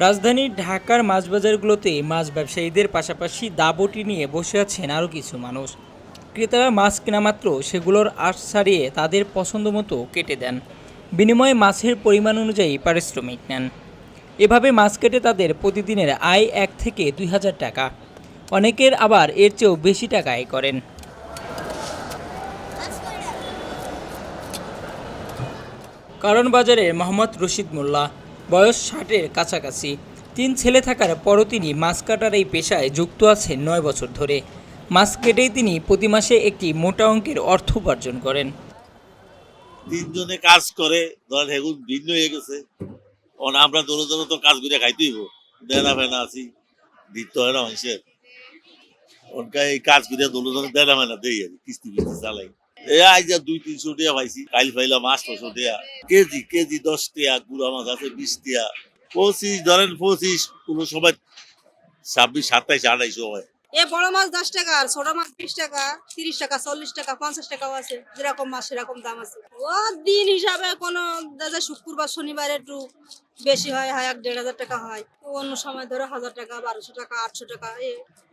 রাজধানীর ঢাকার মাছ বাজারগুলোতে মাছ ব্যবসায়ীদের পাশাপাশি দাবটি নিয়ে বসে আছেন আরও কিছু মানুষ। ক্রেতারা মাছ কেনা মাত্র সেগুলোর আশ ছাড়িয়ে তাদের পছন্দ মতো কেটে দেন। বিনিময়ে মাছের পরিমাণ অনুযায়ী পারিশ্রমিক নেন। এভাবে মাছ কেটে তাদের প্রতিদিনের আয় এক থেকে দুই হাজার টাকা। অনেকের আবার এর চেয়েও বেশি টাকা আয় করেন। কারণ বাজারের মোহাম্মদ রশিদ মোল্লা। বয়স ষাটের কাছাকাছি। তিন ছেলে থাকার পরও তিনি মাছ কাটার এই পেশায় যুক্ত আছেন নয় বছর ধরে। মাছ কেটেই তিনি প্রতি মাসে একটি মোটা অঙ্কের অর্থ উপার্জন করেন। তিনজনে কাজ করে, ধরেন এখন ভিন্ন হয়ে গেছে। অন, আমরা দোনো দোনো তো কাজ করে খাইতেইব দেনা ফেনা আছি, দিতে হয় না মানুষের। ওনকা এই কাজ করে দোনো দোনো দেনা ফেনা দেই আর কিস্তি কিস্তি চালাই। এ দুই, তিনশো টাকা কেজি কেজি দশ গুড়া মাছ আছে বিশ পঁচিশ, ধরেন পঁচিশ সময় ছাব্বিশ আড়াইশো এ বড় মাছ দশ টাকা, আর ছোট মাছ টাকা, তিরিশ টাকা, চল্লিশ টাকা, পঞ্চাশ টাকাও আছে, যেরকম মাছ, সেরকম দাম আছে। ও দিন হিসাবে কোনো শুক্রবার, শনিবার একটু বেশি হয় হয় এক দেড় হাজার টাকা হয়। অন্য সময় ধরো হাজার টাকা, বারোশো টাকা, আটশো টাকা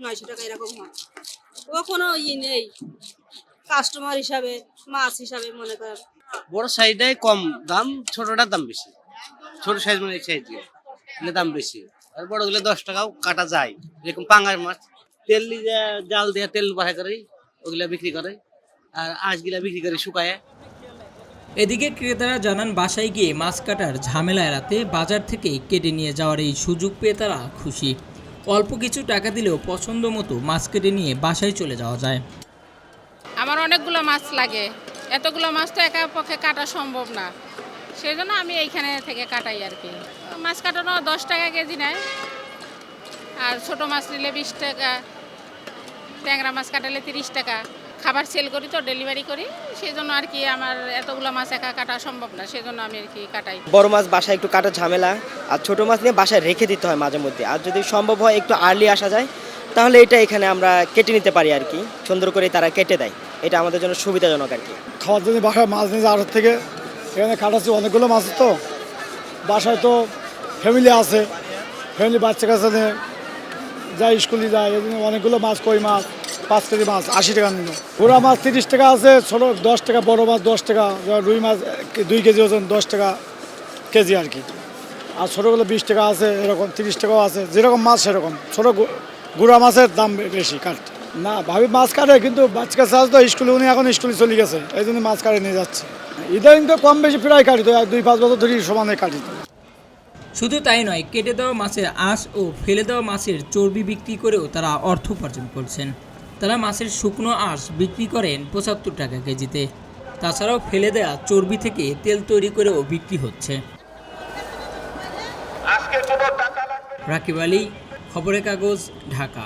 নয়শো টাকা এরকম হয়। ও কোনো ই নেই। কাস্টমার হিসাবে মাছ হিসাবে মনে করেন। বড় সাইজটাই কম দাম ছোটটার দাম বেশি। ছোট সাইজ মানে এই সাইজ দাম বেশি। আর বড়গুলো দশ টাকাও কাটা যায়। যেরকম পাঙ্গাস মাছ। তেল দিয়ে জাল দিয়ে তেল বাহাই করে ওগুলা বিক্রি করে। আর আঁশগুলা বিক্রি করে শুকায়। এদিকে ক্রেতারা জানান বাসায় গিয়ে মাছ কাটার ঝামেলা এড়াতে বাজার থেকে কেটে নিয়ে যাওয়ার এই সুযোগ পেয়ে তারা খুশি। অল্প কিছু টাকা দিলেও পছন্দ মতো মাছ কেটে নিয়ে বাসায় চলে যাওয়া যায়। অনেকগুলো মাছ লাগে। এতগুলো মাছ তো একা পক্ষে কাটা সম্ভব না। সেই জন্য আমি এইখানে থেকে কাটাই আর কি। মাছ কাটানো দশ টাকা কেজি নেয়। আর ছোট মাছ নিলে বিশ টাকা, ট্যাংরা মাছ কাটালে তিরিশ টাকা। খাবার সেল করি তো ডেলিভারি করি। সেই জন্য আর কি আমার এতগুলো মাছ একা কাটা সম্ভব না সেই জন্য আমি আর কি কাটাই। বড় মাছ বাসায় একটু কাটা ঝামেলা। আর ছোট মাছ নিয়ে বাসায় রেখে দিতে হয় মাঝে মধ্যে। আর যদি সম্ভব হয় একটু আর্লি আসা যায়, তাহলে এটা এখানে আমরা কেটে নিতে পারি আর কি। সুন্দর করে তারা কেটে দেয়। এটা আমাদের জন্য সুবিধাজনক আর কি। খাওয়ার জন্য বাসায় মাছ নিয়ে আড়ত থেকে এখানে কাটাচ্ছি অনেকগুলো মাছ তো। বাসায় তো ফ্যামিলি আছে ফ্যামিলি বাচ্চা কাছে নিয়ে যায়, স্কুলে যায় এই জন্য অনেকগুলো মাছ, কই মাছ, পাঁচ কেজি মাছ, আশি টাকা নিল। পুরা মাছ তিরিশ টাকা আছে, ছোটো দশ টাকা, বড় মাছ দশ টাকা রুই মাছ দুই কেজি ওজন দশ টাকা কেজি আর কি। আর ছোটোগুলো বিশ টাকা আছে, এরকম তিরিশ টাকাও আছে, যেরকম মাছ সেরকম। ছোটো গুড়া মাছের দাম বেশি কাট না ভাবি মাছ কাটে কিন্তু বাচ্চা কাছে তো স্কুলে উনি এখন স্কুলে চলে গেছে। এই জন্য মাছ কাটে নিয়ে যাচ্ছে। ইদানিং তো কম বেশি প্রায় কাটি তো এক দুই পাঁচ বছর ধরে সমানে কাটি শুধু তাই নয় কেটে দেওয়া মাছের আঁশ ও ফেলে দেওয়া মাছের চর্বি বিক্রি করেও তারা অর্থ উপার্জন করছেন। তারা মাছের শুকনো আঁশ বিক্রি করেন পঁচাত্তর টাকা কেজিতে। তাছাড়াও ফেলে দেওয়া চর্বি থেকে তেল তৈরি করেও বিক্রি হচ্ছে। রাকিব আলী খবরের কাগজ ঢাকা।